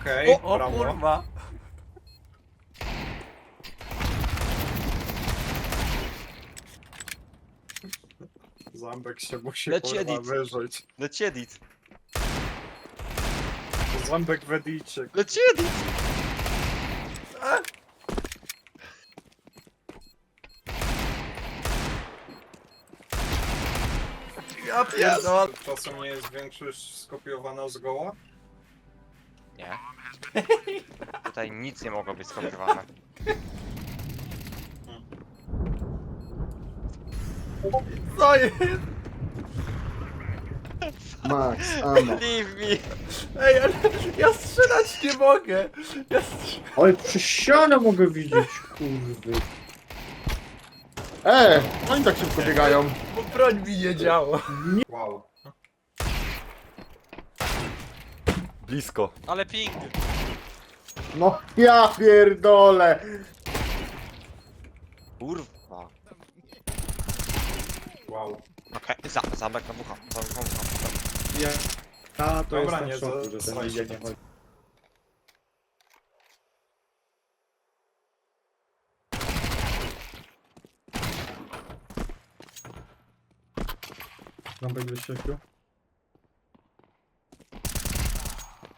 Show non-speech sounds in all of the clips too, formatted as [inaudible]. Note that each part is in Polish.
Okej, O, o brawo. kurwa. Zambek się musi Leci kurwa edit. wyżyć. Leci edit. Zambek w edicie. Leci edit. Ja pierdolę. Czasem nie jest większość skopiowana z goła? Nie. [laughs] Tutaj nic nie mogło być skopiowane. Co jest? Max, amo. Leave me. Ej, ale ja strzelać nie mogę. Ja strz... Oj, przez ścianę mogę widzieć, kurwy. E, oni tak szybko biegają. Bo broń mi nie działa. Wow. Blisko. Ale ping. No, ja pierdolę. Kurwa. Wow. Okej, za, zamek na bucha. Zamek na bucha. Ja, ja to Dobra, szoku, za- że ten idzie nie chodzi. Zambek wyściekił. Zambek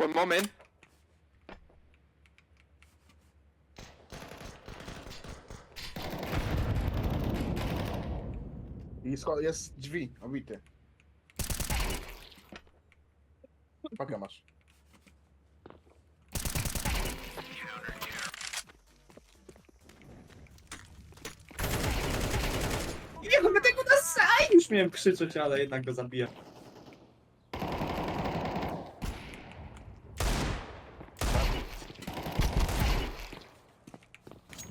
One moment. I scho- jest drzwi, obity. Pakę masz. Nie, no my tego na saj! Już miałem krzyczeć, ale jednak go zabiję.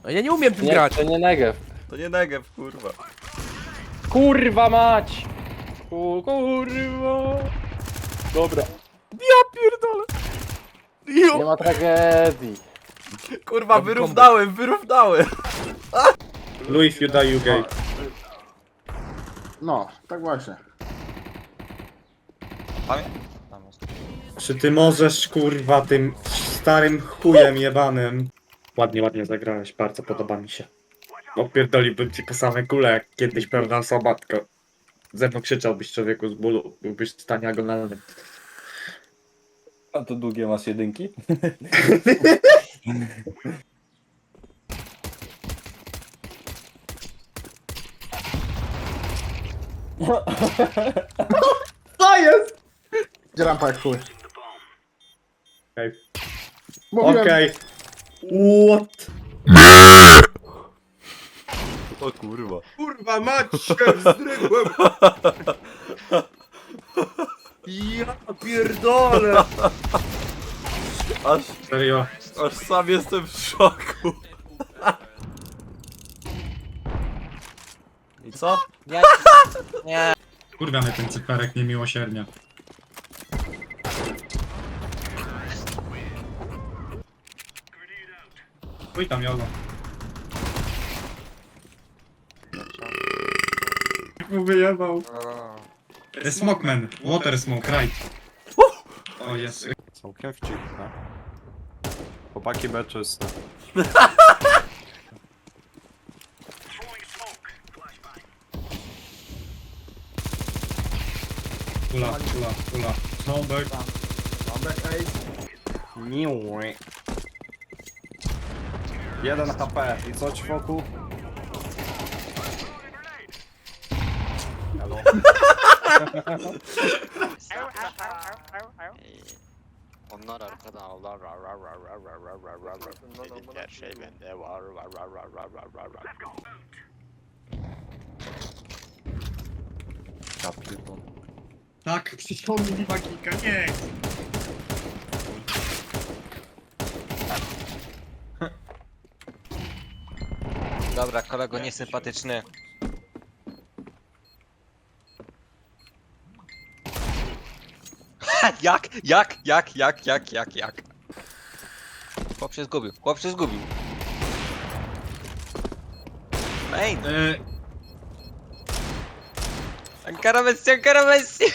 No ja nie umiem tym Nie, grać. to nie Negev. To nie negew, kurwa. Kurwa mać! Ku- Kurwa! Dobra, Ja pierdolę. nie Jo, ma tragedii. kurwa, wyrównałem, wyrównałem. Louis, you die, you gay. No, tak właśnie. Czy ty możesz, kurwa, tym starym chujem jebanym? Ładnie, ładnie zagrałeś, bardzo podoba mi się. Opierdoliłbym ci po same kule, jak kiedyś pewna osoba, tylko ze mną krzyczałbyś człowieku z bólu, byłbyś w stanie agonalnym. A to długie masz jedynki? [laughs] Co jest? Gdzie rampa jak chuj? Okej. Mówiłem, Okej. What? O kurwa. Kurwa mać się wzdrygłem! Ja pierdolę. Aż, Serio? aż sam jestem w szoku. I co? Nie. Nie. Kurwa mnie ten cyferek niemiłosiernie. Chuj tam jolo. Jak mu wyjebał. Smokeman, water smoke, right. O jest. Całkiem wcipne. Chłopaki B czyste. Ula, ula, ula. Snowback. Niue. Jeden HP. I co ci wokół? Halo. Onlar arkada ağlar rar rar rar rar rar rar rar rar rar. Dedin her şey bende var var var var var var var. Ja pierdolę. Tak, przyciągnij mi magika, nie! Dobra, kolego niesympatyczny. jak? Jak? Jak? Jak? Jak? Jak? Jak? Chłop się zgubił. Chłop się zgubił. Main! E, Ankara Messi, Ankara Messi!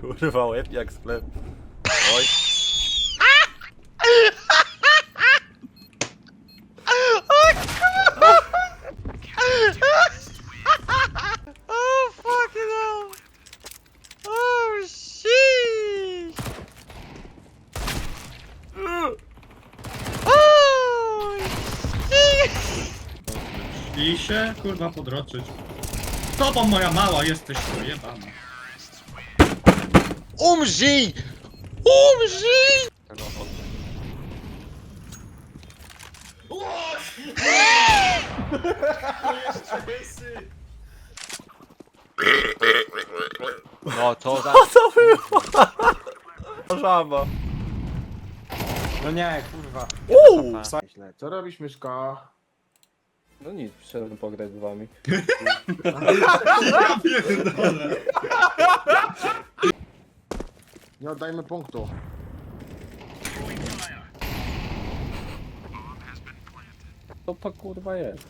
Kurwa, łeb jak sklep. Oj. Się, kurwa, podroczyć. Tobą moja mała jesteś, jebana. Umrzyj! Umrzyj! No to za... [laughs] Co było? Żaba. No nie, kurwa. Uuu! Źle. Co robisz, myszko? No nic, przyszedłem pograć z wami. Ja pierdolę. Nie oddajmy punktu. Co to kurwa jest?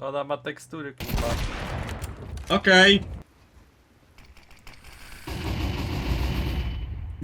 Ona ma tekstury, kurwa. Okej.